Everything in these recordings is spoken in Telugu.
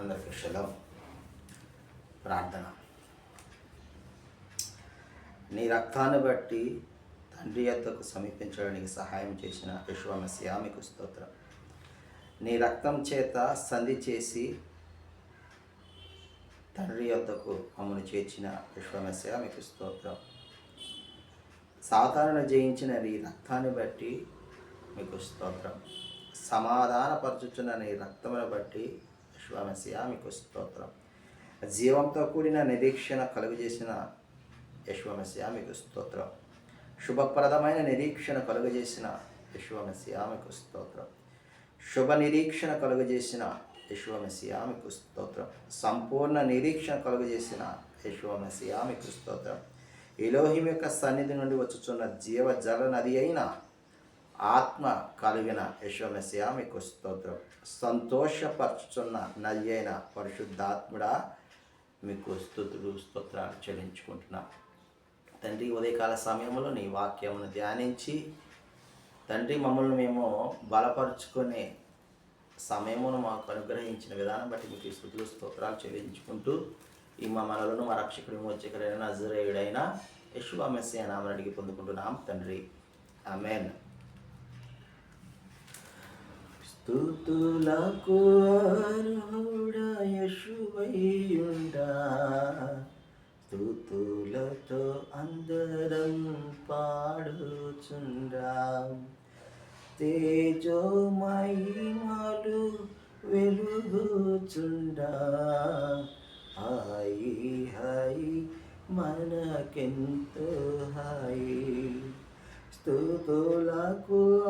అందరికీ శలం ప్రార్థన. నీ రక్తాన్ని బట్టి తండ్రి యొద్దకు సమీపించడానికి సహాయం చేసిన విశ్వమస్య మీకు స్తోత్రం. నీ రక్తం చేత సంధి చేసి తండ్రి యొద్దకు మమ్మల్ని చేర్చిన విశ్వమస్య మీకు స్తోత్రం. సాధారణ జయించిన నీ రక్తాన్ని బట్టి మీకు స్తోత్రం. సమాధానపరచుచున్న నీ రక్తమును బట్టి విశ్వామస్య మీకు స్తోత్రం. జీవంతో కూడిన నిరీక్షణ కలుగజేసిన యశ్వమస్య మీకు స్తోత్రం. శుభప్రదమైన నిరీక్షణ కలుగజేసిన యశ్వమస్య మీకు స్తోత్రం. శుభ నిరీక్షణ కలుగజేసిన యశ్వమస్య మీకు స్తోత్రం. సంపూర్ణ నిరీక్షణ కలుగజేసిన యశ్వమస్య మీకు స్తోత్రం. ఇలోహిం యొక్క సన్నిధి నుండి వచ్చుచున్న జీవ జల నది అయిన ఆత్మ కలిగిన యశ్వమస్య మీకు స్తోత్రం. సంతోషపరచుచున్న నది అయిన పరిశుద్ధాత్ముడా మీకు స్థుతులు స్తోత్రాలు చెల్లించుకుంటున్నాం. తండ్రి ఉదయకాల సమయంలో నీ వాక్యమును ధ్యానించి తండ్రి మమ్మల్ని మేము బలపరుచుకునే సమయమును మాకు అనుగ్రహించిన విధానం బట్టి మీకు స్థుతులు స్తోత్రాలు చెల్లించుకుంటూ ఈ మా మనలను మా రక్షకుడి మోచకుడైన నజరేయుడైన యశువ మెస్సీ నామని అడిగి పొందుకుంటున్నాం తండ్రి. ఆమెన్. స్థుతులకు అర్హుడా యశువయ్యుండా స్థుతులతో అందరం పాడుచుండా. తేజో మహిమలు వెలుగుచుండా. హాయి హాయి మనకెంతో హాయి. స్థుతులకు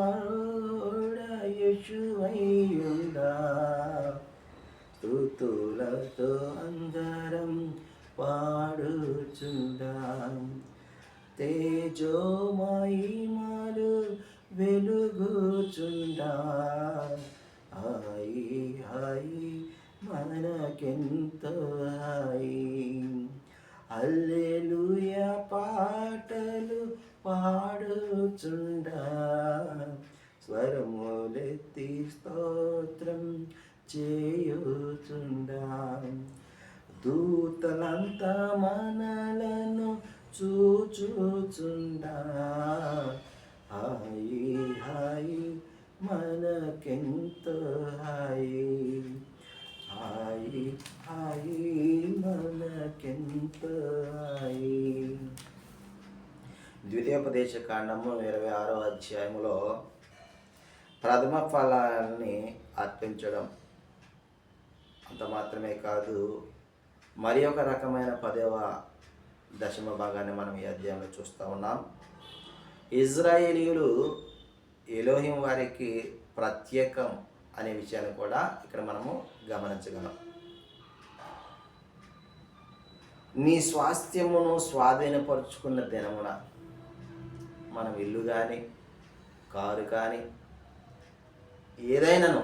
ఆడయశువయ్యుండా స్థుతులతో అందరం పాడుచుందాం తేజోమహిమలు వెలుగుచుండా. హాయి హాయి మనకెంతో హాయి. అల్లెలుయ పాటలు పాడుచుండా. స్వరములెత్తి స్తోత్రం చేయుచుండా దూతలంత మనలను చూచుచుండా హాయి హాయి మనకెంతో హాయి హాయి హాయి మనకెంతో హాయి ద్వితీయోపదేశ కాండము ఇరవై ఆరో అధ్యాయములో ప్రథమ ఫలాన్ని అర్పించడం. అంత మాత్రమే కాదు మరి ఒక రకమైన పదవ దశమ భాగాన్ని మనం ఈ అధ్యాయంలో చూస్తూ ఉన్నాం. ఇజ్రాయేలీయులు ఎలోహిం వారికి ప్రత్యేకం అనే విషయాన్ని కూడా ఇక్కడ మనము గమనించగలం. నీ స్వాస్థ్యమును స్వాధీనపరుచుకున్న దినమున మనం ఇల్లు కానీ కారు కానీ ఏదైనాను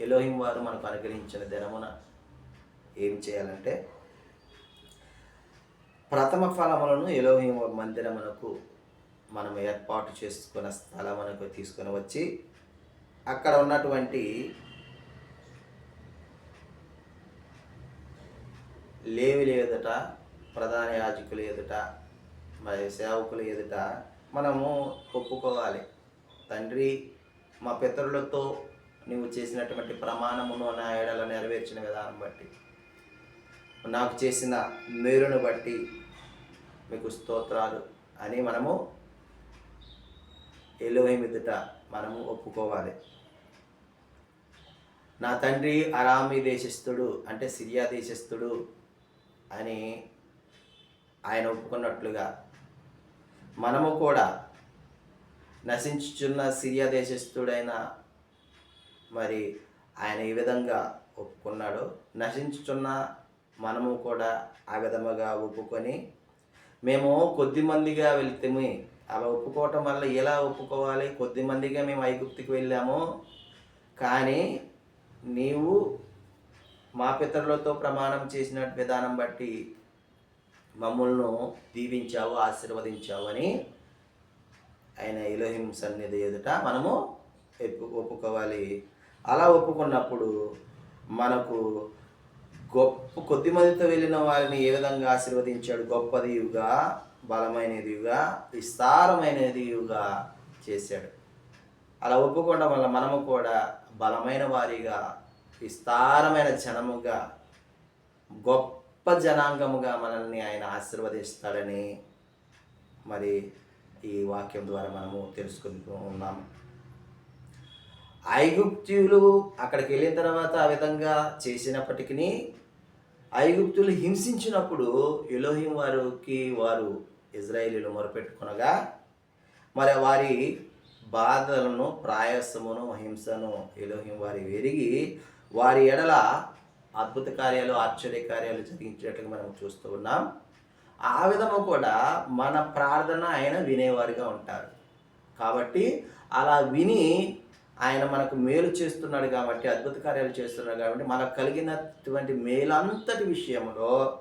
ఎలోహిం వారు మనకు అనుగ్రహించిన దినమున ఏం చేయాలంటే ప్రథమ ఫలములను ఎలోహిం మందిరమునకు మనం ఏర్పాటు చేసుకున్న స్థలమునకు తీసుకొని వచ్చి అక్కడ ఉన్నటువంటి లేవిలు ఎదుట ప్రధాన యాజకులు ఎదుట మరి సేవకులు ఎదుట మనము ఒప్పుకోవాలి. తండ్రి మా పితరులతో నీవు చేసినటువంటి ప్రమాణమును నా ఏడల నెరవేర్చిన విధానం బట్టి నాకు చేసిన మేలును బట్టి మీకు స్తోత్రాలు అని మనము ఎలోహిం మనము ఒప్పుకోవాలి. నా తండ్రి అరామి దేశస్థుడు అంటే సిరియా దేశస్థుడు అని ఆయన ఒప్పుకున్నట్లుగా మనము కూడా నశించుచున్న సిరియా దేశస్థుడైన మరి ఆయన ఈ విధంగా ఒప్పుకున్నాడు. నశించుచున్న మనము కూడా ఆ విధముగా ఒప్పుకొని మేము కొద్ది మందిగా వెళ్తాము. అలా ఒప్పుకోవటం వల్ల ఎలా ఒప్పుకోవాలి? కొద్ది మందిగా మేము ఐగుప్తికి వెళ్ళాము. కానీ నీవు మా పితరులతో ప్రమాణం చేసిన విధానం బట్టి మమ్మల్ని దీవించావు ఆశీర్వదించావు అని ఆయన ఇలోహిం సన్నిధి ఎదుట మనము ఒప్పుకోవాలి. అలా ఒప్పుకున్నప్పుడు మనకు గొప్ప కొద్ది మందితో వెళ్ళిన వారిని ఏ విధంగా ఆశీర్వదించాడు? గొప్పదియుగా బలమైనదియుగా విస్తారమైనదియుగా చేశాడు. అలా ఒప్పుకోవడం వల్ల మనము కూడా బలమైన వారిగా విస్తారమైన జనముగా గొప్ప జనాంగముగా మనల్ని ఆయన ఆశీర్వదిస్తాడని మరి ఈ వాక్యం ద్వారా మనము తెలుసుకుంటూ ఉన్నాము ఐగుప్తులు అక్కడికి వెళ్ళిన తర్వాత ఆ విధంగా చేసినప్పటికీ ఐగుప్తులు హింసించినప్పుడు ఎలోహిం వారికి వారు ఇజ్రాయేలీలు మొరపెట్టుకునగా మరి వారి బాధలను ప్రాయసమును హింసను ఎలోహిం వారి వెరిగి వారి ఎడల అద్భుత కార్యాలు ఆశ్చర్య కార్యాలు జరిగించినట్లుగా మనం చూస్తూ ఉన్నాం. ఆ విధము కూడా మన ప్రార్థన ఆయన వినేవారిగా ఉంటారు. కాబట్టి అలా విని ఆయన మనకు మేలు చేస్తున్నాడు కాబట్టి అద్భుత కార్యాలు చేస్తున్నాడు కాబట్టి మనకు కలిగినటువంటి మేలంతటి విషయంలో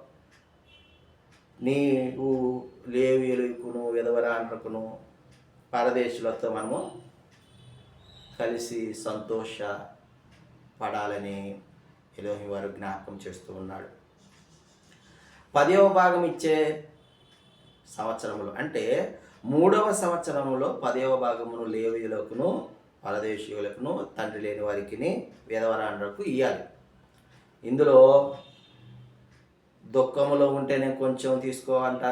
నీవు లేవీలకును విధవరాండ్రకును పరదేశులతో మనము కలిసి సంతోష పడాలని ఎలోహి వారు జ్ఞాపకం చేస్తూ ఉన్నాడు. పదవ భాగం ఇచ్చే సంవత్సరములు. అంటే మూడవ సంవత్సరములో పదవ భాగమును లేవీయులకును పరదేశీయులకును తండ్రి లేని వారికి విధవరాండ్రకు ఇవ్వాలి ఇందులో దుఃఖములో ఉంటే నేను కొంచెం తీసుకోవంట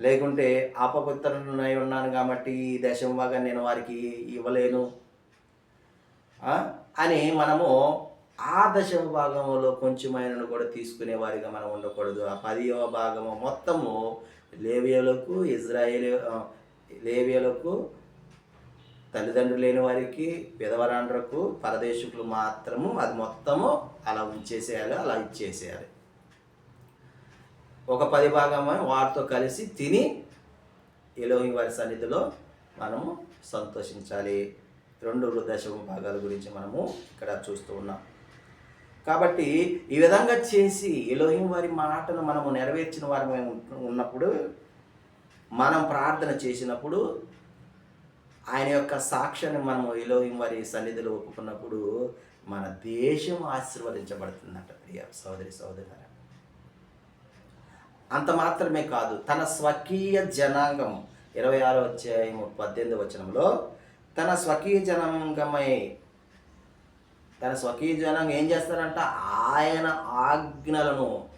లేకుంటే అపవిత్రునై ఉన్నాను కాబట్టి ఈ దశం భాగం నేను వారికి ఇవ్వలేను. అని మనము ఆ దశమ భాగంలో కొంచెమైనను కూడా తీసుకునే వారిగా మనం ఉండకూడదు. ఆ పదివ భాగము మొత్తము లేవియలకు ఇజ్రాయేల్ లేవియలకు తల్లిదండ్రులు లేని వారికి విధవరాండ్రకు పరదేశకులు మాత్రము అది మొత్తము అలా ఉంచేసేయాలి అలా ఇచ్చేసేయాలి. ఒక పది భాగము వారితో కలిసి తిని ఎలోహి వారి సన్నిధిలో మనము సంతోషించాలి. రెండు దశమ భాగాల గురించి మనము ఇక్కడ చూస్తూ ఉన్నాం. కాబట్టి ఈ విధంగా చేసి ఎలోహిం వారి మాటను మనము నెరవేర్చిన వారి మేము ఉన్నప్పుడు మనం ప్రార్థన చేసినప్పుడు ఆయన యొక్క సాక్ష్యాన్ని మనము ఎలోహిం వారి సన్నిధిలో ఒప్పుకున్నప్పుడు మన దేశం ఆశీర్వదించబడుతుందంట ప్రియ సోదరి సోదరి అంత మాత్రమే కాదు తన స్వకీయ జనాంగం ఇరవై ఆరో అధ్యాయం పద్దెనిమిది వచనంలో తన స్వకీయ జనాంగమై తన స్వకీయ జనాంగం ఏం చేస్తారంట? ఆయన ఆజ్ఞలను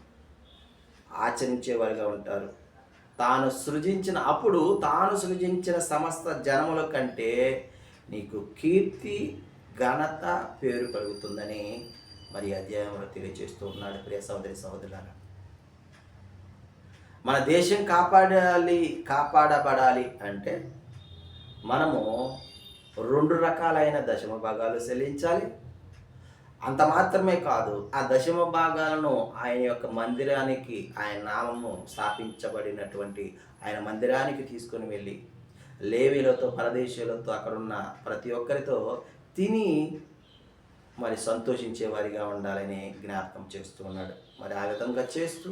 ఆచరించేవారుగా ఉంటారు. తాను సృజించిన అప్పుడు తాను సృజించిన సమస్త జనముల కంటే నీకు కీర్తి ఘనత పేరు కలుగుతుందని మరి అధ్యాయంలో తెలియజేస్తూ ఉన్నాడు ప్రియ సహోదరి సహోదరులారా. మన దేశం కాపాడాలి కాపాడబడాలి అంటే మనము రెండు రకాలైన దశమ భాగాలు చెల్లించాలి అంత మాత్రమే కాదు ఆ దశమ భాగాలను ఆయన యొక్క మందిరానికి ఆయన నామము స్థాపించబడినటువంటి ఆయన మందిరానికి తీసుకొని వెళ్ళి లేవీలతో పరదేశీయులతో అక్కడున్న ప్రతి ఒక్కరితో తిని మరి సంతోషించే వారిగా ఉండాలని జ్ఞాపకం చేస్తూ ఉన్నాడు. మరి ఆ విధంగా చేస్తూ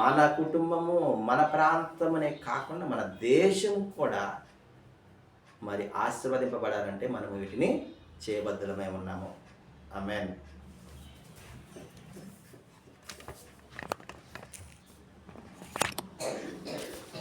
మన కుటుంబము మన ప్రాంతమనే కాకుండా మన దేశం కూడా మరి ఆశీర్వదింపబడాలంటే మనం వీటిని చేయబద్ధులమై ఉన్నాము. ఆమెన్